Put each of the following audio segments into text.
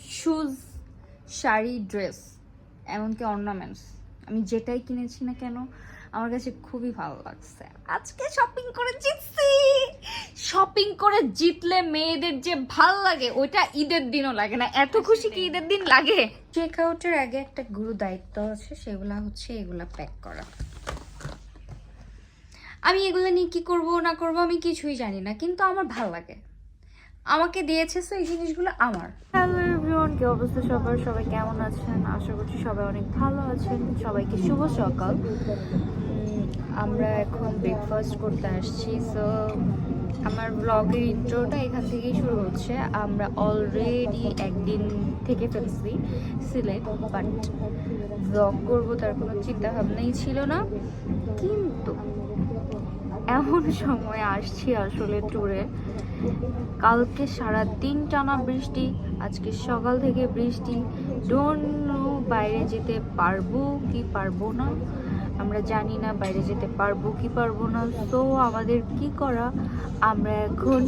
Shoes sari dress এমনকি ornaments আমি যেটাই কিনেছি না কেন আমার কাছে খুবই ভালো লাগছে। আজকে শপিং করে জিতছি! শপিং করে জিতলে মেয়েদের যে ভালো লাগে ওইটা ঈদের দিনও লাগে না। এত খুশি কি ঈদের দিন লাগে? চেক আউটের আগে একটা গুরু দায়িত্ব আছে সেগুলা হচ্ছে এগুলা প্যাক করা। আমি এগুলো নিয়ে কি করব না করব আমি কিছুই জানি না কিন্তু আমার ভালো লাগে। আমাকে দিয়েছে তো এই জিনিসগুলো আমার। হ্যালো এভরিওয়ান কি অবস্থা সবার? সবাই কেমন আছেন? আশা করছি সবাই অনেক ভালো আছেন। সবাইকে শুভ সকাল। আমরা এখন ব্রেকফাস্ট করতে আসছি সো আমার ব্লগের ইন্ট্রোটা এখান থেকেই শুরু হচ্ছে। আমরা অলরেডি একদিন থেকে ফেলছি সিলেট বাট ব্লগ করব তার কোনো চিন্তা ভাবনাই ছিল না। কিন্তু এমন সময় আসছি আসলে ট্যুরে কালকে সারা দিন টানা বৃষ্টি, আজকে সকাল থেকে বৃষ্টি। ডোন্ট নো বাইরে যেতে পারব কি পারব না। আমরা জানি না বাইরে যেতে পারব কি পারব না। তো আমাদের কি করা? আমরা এখন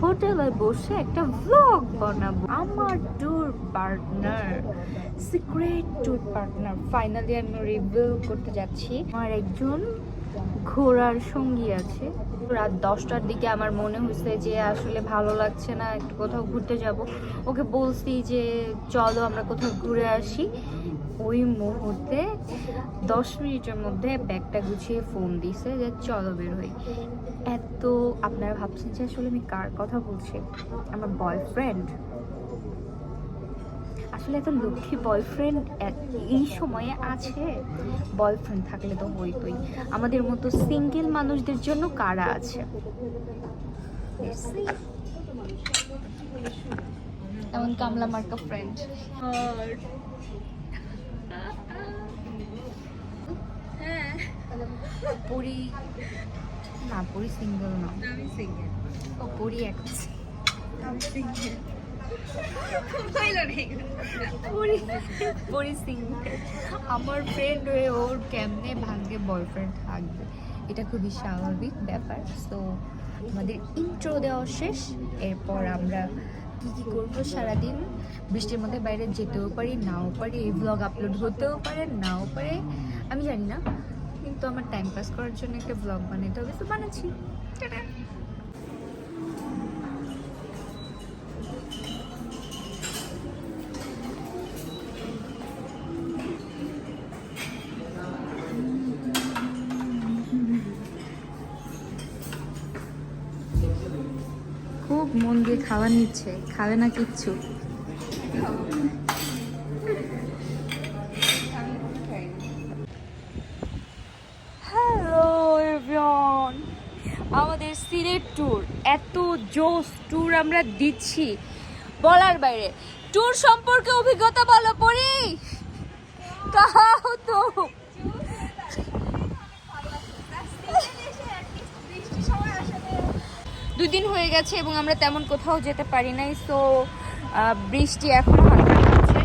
হোটেলে বসে একটা ভ্লগ বানাবো। আমার tour partner secret tour partner finally আমি রিভিউ করতে যাচ্ছি। আমার একজন ঘোরার সঙ্গী আছে। রাত দশটার দিকে আমার মনে হয়েছে যে আসলে ভালো লাগছে না, একটু কোথাও ঘুরতে যাব। ওকে বলছি যে, চলো আমরা কোথাও ঘুরে আসি। ওই মুহূর্তে দশ মিনিটের মধ্যে ব্যাগটা গুছিয়ে ফোন দিছে যে, চলো বের হই। এত, আপনারা ভাবছেন যে আসলে আমি কার কথা বলছি? আমার বয়ফ্রেন্ড আসলে এত লক্ষ্মী বয়ফ্রেন্ড এই সময়ে আছে? বয়ফ্রেন্ড থাকলে তো হইতোই। আমাদের মতো সিঙ্গেল মানুষদের জন্য কারা আছে? এমন কামলা মার্কা ফ্রেন্ড পরি না পরি সিঙ্গেল না। আমি সিঙ্গেল ও পরি এক আমি সিঙ্গেল পরি আমার ফ্রেন্ড হয়ে ওর কেমনে ভাগ্যে বয়ফ্রেন্ড থাকবে, এটা খুবই স্বাভাবিক ব্যাপার। সো আমাদের ইন্ট্রো দেওয়া শেষ। এরপর আমরা কি কি করব সারাদিন? বৃষ্টির মধ্যে বাইরে যেতেও পারি, নাও পারি, এই ব্লগ আপলোড হতেও পারে, নাও পারে। আমি জানি না, কিন্তু আমার টাইম পাস করার জন্য একটা ব্লগ বানাতে হবে তো বানাচ্ছি। টাটা! খাবার নিচ্ছে, খাবে না কিচ্ছু। হ্যালো আমাদের সিলেট ট্যুর এত জোস ট্যুর আমরা দিচ্ছি। বলার বাইরে ট্যুর সম্পর্কে অভিজ্ঞতা বলো পড়ি কাহাও তো। দুই দিন হয়ে গেছে এবং আমরা তেমন কোথাও যেতে পারি নাই সো বৃষ্টি এখন হালকা হচ্ছে।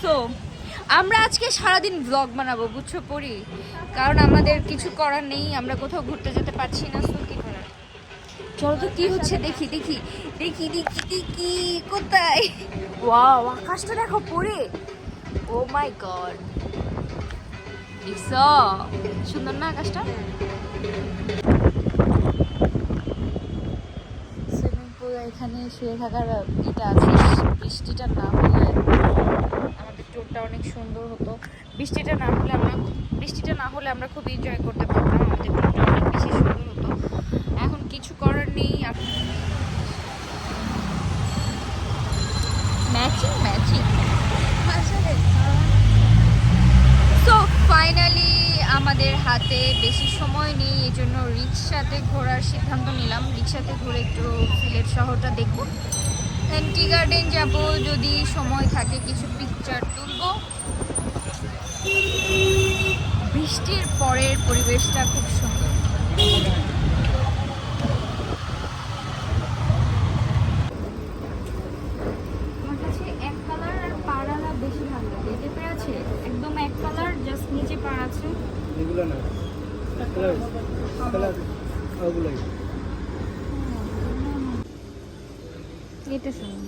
সো আমরা আজকে সারাদিন ব্লগ বানাবো, বুঝছ পড়ি কারণ আমাদের কিছু করার নেই, আমরা কোথাও ঘুরতে যেতে পারছি না চলো তো কি হচ্ছে? দেখি দেখি দেখি দেখি দেখি কোথায়? ওয়াও আকাশটা দেখো পড়ে ও মাই গড দেখছ? সুন্দর না আকাশটা? সুইমিং পুল এখানে শুয়ে থাকার এটা আছে। বৃষ্টিটা না হলে আমাদের ট্যুরটা অনেক সুন্দর হতো। বৃষ্টিটা না হলে আমরা বৃষ্টিটা না হলে আমরা খুব এনজয় করতে পারতাম আমাদের ট্যুরটা অনেক বেশি সুন্দর হতো এখন কিছু করার নেই ম্যাচিং ম্যাচিং সো ফাইনালি আমাদের হাতে বেশি সময় নেই এই জন্য রিক্সাতে ঘোরার সিদ্ধান্ত নিলাম। রিক্সাতে ঘুরে একটু সিলেট শহরটা দেখব। দেন টি গার্ডেন যাব, যদি সময় থাকে কিছু পিকচার তুলব। বৃষ্টির পরের পরিবেশটা খুব সুন্দর আমার কাছে এক কালার আর পাড়ালা বেশি ভালো লাগে যে আছে একদম এক কালার আছে এগুলো না কালার কালার ওগুলোই এটা শুনুন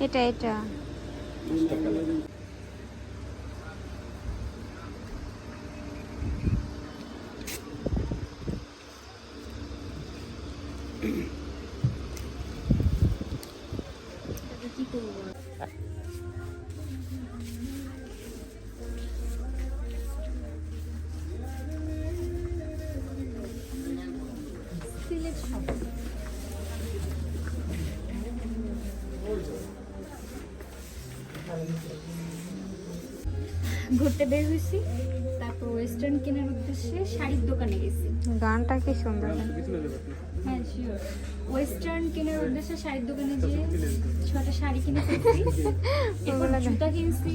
এটা এটা। ঘুরতে বের হয়েছি তারপর ওয়েস্টার্ন কেনার উদ্দেশ্যে শাড়ির দোকানে গেছি গানটা কি সুন্দর হ্যাঁ শিওর ওয়েস্টার্ন কেনার উদ্দেশ্যে শাড়ির দোকানে গিয়ে ছটা শাড়ি কিনে ফেলছি এরপর জুতা কিনছি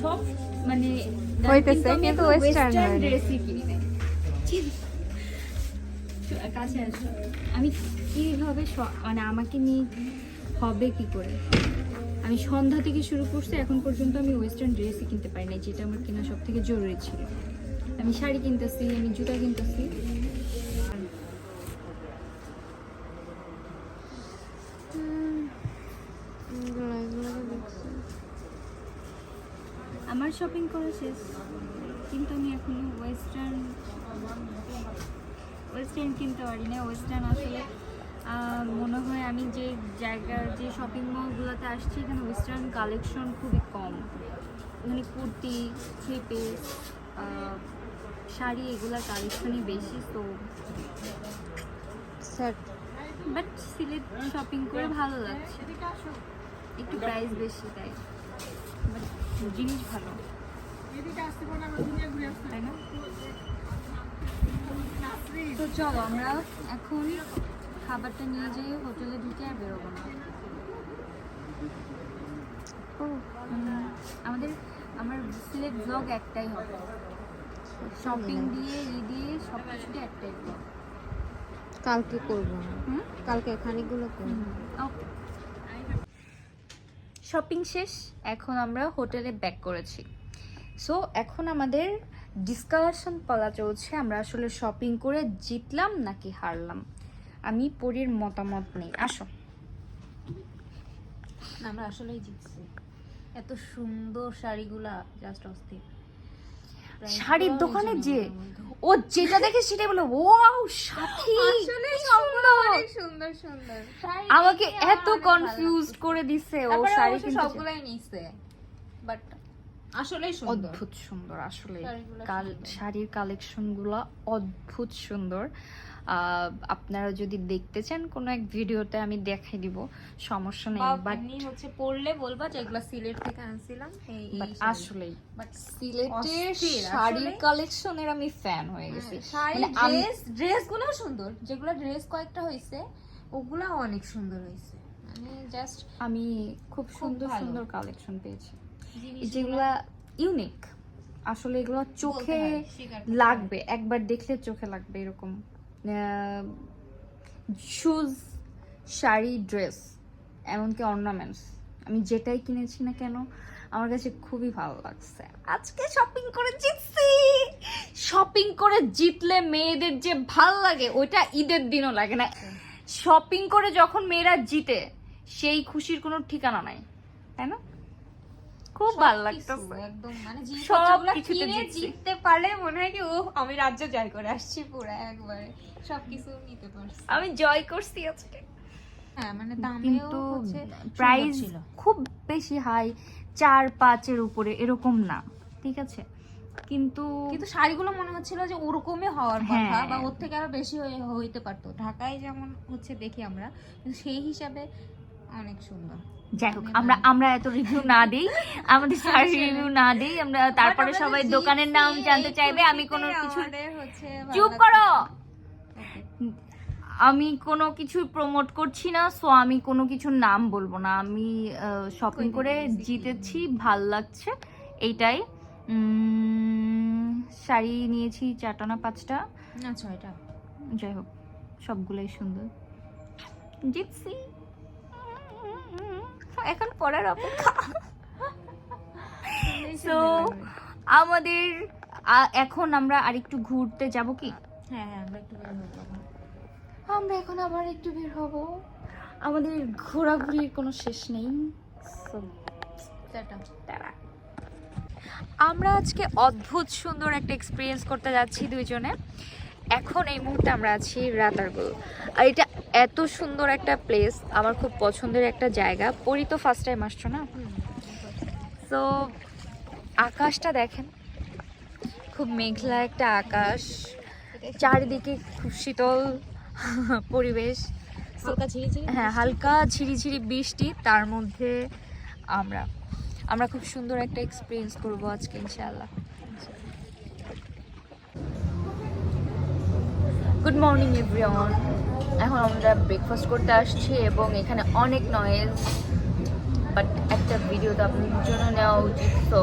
সব মানে হইতেছে, কিন্তু হয়নি। ড্রেসই কিনি নাই। কাছে আসো আমি কীভাবে মানে আমাকে নিয়ে হবে কি করে? আমি সন্ধ্যা থেকে শুরু করছি, এখন পর্যন্ত আমি ওয়েস্টার্ন ড্রেসই কিনতে পারি নাই, যেটা আমার কেনা সব থেকে জরুরি ছিল। আমি শাড়ি কিনতেছি, আমি জুতা কিনতেছি। আমার শপিং করা শেষ, কিন্তু আমি এখনও ওয়েস্টার্ন ওয়েস্টার্ন কিনতে পারি না। ওয়েস্টার্ন আসলে মনে হয় আমি যে জায়গার যে শপিং মলগুলোতে আসছি এখানে ওয়েস্টার্ন কালেকশন খুবই কম। এখানে কুর্তি থ্রি পিস শাড়ি এগুলোর কালেকশনই বেশি তো বাট সিলেট শপিং করে ভালো লাগছে। একটু প্রাইস বেশি তাই বাট জিনিস ভালো। তাই না? তো চলো আমরা এখন খাবারটা নিয়ে যাই হোটেলে ঢুকে আর বেরোবো না। ও আমাদের আমার সিলেট ব্লগ একটাই হবে। শপিং দিয়ে ই দিয়ে সব কিছুতে একটাই ব্লগ কালকে করব কালকে খানিকগুলো করব। শপিং শেষ এখন আমরা হোটেলে ব্যাক করেছি। সো এখন আমাদের ডিসকাশন পালা চলছে আমরা আসলে শপিং করে জিতলাম নাকি হারলাম? আমি পরীর মতামত নেই। আসো। আমরা আসলেই জিতছি। এত সুন্দর শাড়িগুলা জাস্ট অস্থির। শাড়ির দোকানে যে ও যেটা দেখে সেটাই বলে ওয়াও সাথী সুন্দর! সুন্দর সুন্দর। আমাকে এত কনফিউজড করে দিছে ও শাড়ি কিনতে সবগুলাই নিছে বাট আসলেই সুন্দর। অদ্ভুত সুন্দর আসলে কাল শাড়ির কালেকশনগুলো অদ্ভুত সুন্দর। আপনারা যদি দেখতে চান কোনো এক ভিডিওতে আমি দেখাই দিব সমস্যা নেই বাট হচ্ছে পরলে বলবা যে এগুলা সিলেট থেকে আনছিলাম এই আসলেই। বাট সিলেটের শাড়ির আসলে। কালেকশনের আমি ফ্যান হয়ে গেছি। শাড়ি মানে ড্রেস ড্রেস সুন্দর। যেগুলো ড্রেস কয়েকটা হয়েছে ওগুলা অনেক সুন্দর হয়েছে মানে জাস্ট আমি খুব সুন্দর সুন্দর কালেকশন পেয়েছি। যেগুলা ইউনিক আসলে এগুলো চোখে লাগবে একবার দেখলে চোখে লাগবে এরকম। শুজ শাড়ি ড্রেস এমনকি অর্নামেন্টস আমি যেটাই কিনেছি না কেন আমার কাছে খুবই ভালো লাগছে। আজকে শপিং করে জিতছি! শপিং করে জিতলে মেয়েদের যে ভালো লাগে ওইটা ঈদের দিনও লাগে না। শপিং করে যখন মেয়েরা জিতে সেই খুশির কোনো ঠিকানা নাই। তাই না? খুব ভালো একদম। মানে সব জিনিসপত্রগুলো কিছুতে জিততে পারলে মনে হয় কি ও আমি রাজ্য জয় করে আসছি পুরো একবারে। সবকিছু নিতে পারছি। আমি জয় করছি আজকে। হ্যাঁ মানে দামেও হচ্ছে প্রাইস খুব বেশি হাই চার পাঁচের উপরে এরকম না ঠিক আছে? কিন্তু কিন্তু শাড়িগুলো মনে হচ্ছিল যে ওরকমই হওয়ার কথা হ্যাঁ। বা ওর থেকে আরও বেশি হয়ে- হইতে পারতো। ঢাকায় যেমন হচ্ছে দেখি আমরা কিন্তু সেই হিসাবে অনেক সুন্দর। যাই হোক আমরা আমরা এত রিভিউ না দেই আমাদের শাড়ি রিভিউ না দেই আমরা তারপরে সবাই দোকানের নাম জানতে চাইবে আমি কোনো কিছু চুপ করো! আমি কোনো কিছু প্রমোট করছি না সো আমি কোনো কিছুর নাম বলব না। আমি শপিং করে জিতেছি ভালো লাগছে এইটাই। শাড়ি নিয়েছি চারটা না পাঁচটা। না ছয়টা। যাই হোক সবগুলোই সুন্দর। জিতসি এখন পড়ার অপেক্ষা। তো আমাদের এখন আমরা আরেকটু ঘুরতে যাব কি? হ্যাঁ হ্যাঁ আমরা একটু বের হব এখন। আমরা এখন আবার একটু বের হব। আমাদের ঘোরাঘুরির কোনো শেষ নেই। আমরা আজকে অদ্ভুত সুন্দর একটা এক্সপিরিয়েন্স করতে যাচ্ছি দুইজনে। এখন এই মুহূর্তে আমরা আছি রাতারগুল। আর এটা এত সুন্দর একটা প্লেস আমার খুব পছন্দের একটা জায়গা। পরি তো ফার্স্ট টাইম আসছো না? তো আকাশটা দেখেন খুব মেঘলা একটা আকাশ। চারিদিকে খুব শীতল পরিবেশ। হ্যাঁ হালকা ঝিরিঝিরি বৃষ্টি তার মধ্যে আমরা। আমরা খুব সুন্দর একটা এক্সপিরিয়েন্স করব আজকে ইনশাআল্লাহ। গুড মর্নিং এভরিওয়ান এখন আমরা ব্রেকফাস্ট করতে আসছি এবং এখানে অনেক নয়েজ বাট একটা ভিডিও তো আপনাদের জন্য নেওয়া উচিত তো.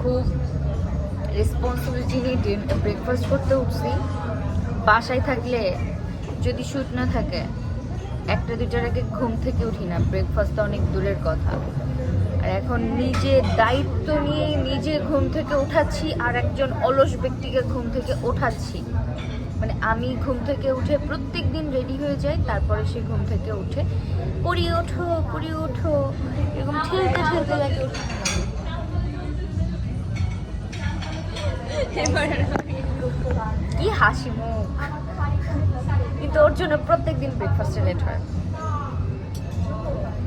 খুব রেসপন্সিবিলিটি নিয়ে ব্রেকফাস্ট করতে উঠছি, বাসায় থাকলে যদি শ্যুট না থাকে একটা দুটার আগে ঘুম থেকে উঠি না ব্রেকফাস্ট অনেক দূরের কথা। আর এখন নিজে দায়িত্ব নিয়ে নিজে ঘুম থেকে উঠাচ্ছি আর একজন অলস ব্যক্তিকে ঘুম থেকে ওঠাচ্ছি। মানে আমি ঘুম থেকে উঠে প্রত্যেক দিন রেডি হয়ে যাই তারপরে সে ঘুম থেকে উঠে পড়ি ওঠো পড়ি ওঠো। এরকম ঠেলতে ঠেলতে লাগে। কি হাসি মুখ। কিন্তু ওর জন্য প্রত্যেক দিন ব্রেকফাস্টে লেট হয়।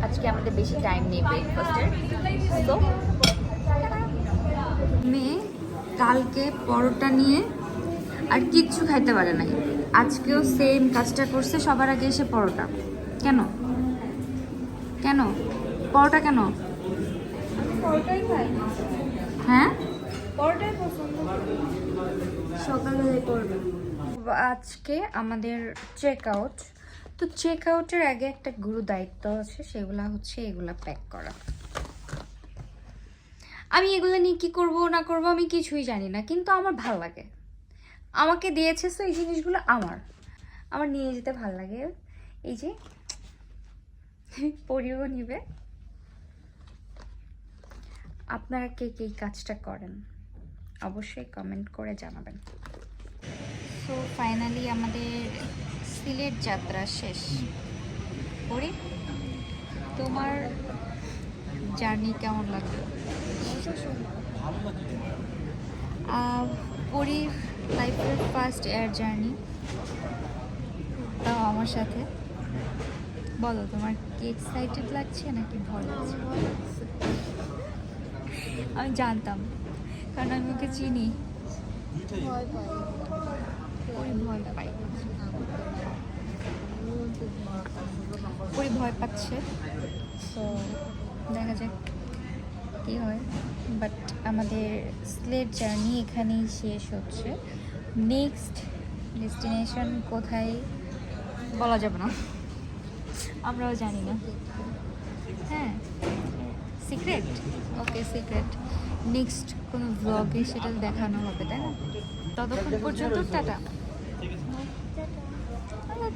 আজকে আমাদের বেশি টাইম নেই ব্রেকফাস্টের তো মেয়ে কালকে পরোটা নিয়ে আর কিচ্ছু খাইতে পারে নাই। আজকেও সেম কাজটা করছে সবার আগে এসে পরোটা। কেন? কেন? পরোটা কেন? পরোটাই খাই। হ্যাঁ? সকালে করবে আজকে আমাদের চেক আউট তো চেক আউটের আগে একটা গুরু দায়িত্ব আছে, সেগুলা হচ্ছে এগুলা প্যাক করা। আমি এগুলো নিয়ে কি করব, না করব, আমি কিছুই জানি না, কিন্তু আমার ভালো লাগে। আমাকে দিয়েছে তো এই জিনিসগুলো আমার। আমার নিয়ে যেতে ভালো লাগে। এই যে, পরিও নিবে। আপনারা কে কে কাজটা করেন, অবশ্যই কমেন্ট করে জানাবেন। সো ফাইনালি আমাদের সিলেট যাত্রা শেষ। পরি তোমার জার্নি কেমন লাগল? পরীর লাইফের ফার্স্ট এয়ার জার্নি। তাও আমার সাথে। বলো, তোমার কি এক্সাইটেড লাগছে নাকি ভয় লাগছে? আমি জানতাম, কারণ আমি ওকে চিনি। পরি ভয় পাই ভয় পাচ্ছে। তো দেখা যাক কী হয়। বাট আমাদের স্লেট জার্নি এখানেই শেষ হচ্ছে। নেক্সট ডেস্টিনেশন কোথায় বলা যাবে না। আমরাও জানি না। হ্যাঁ সিক্রেট ওকে সিক্রেট নেক্সট কোনো ব্লগে সেটা দেখানো হবে, তাই না? ততক্ষণ পর্যন্ত টাটা।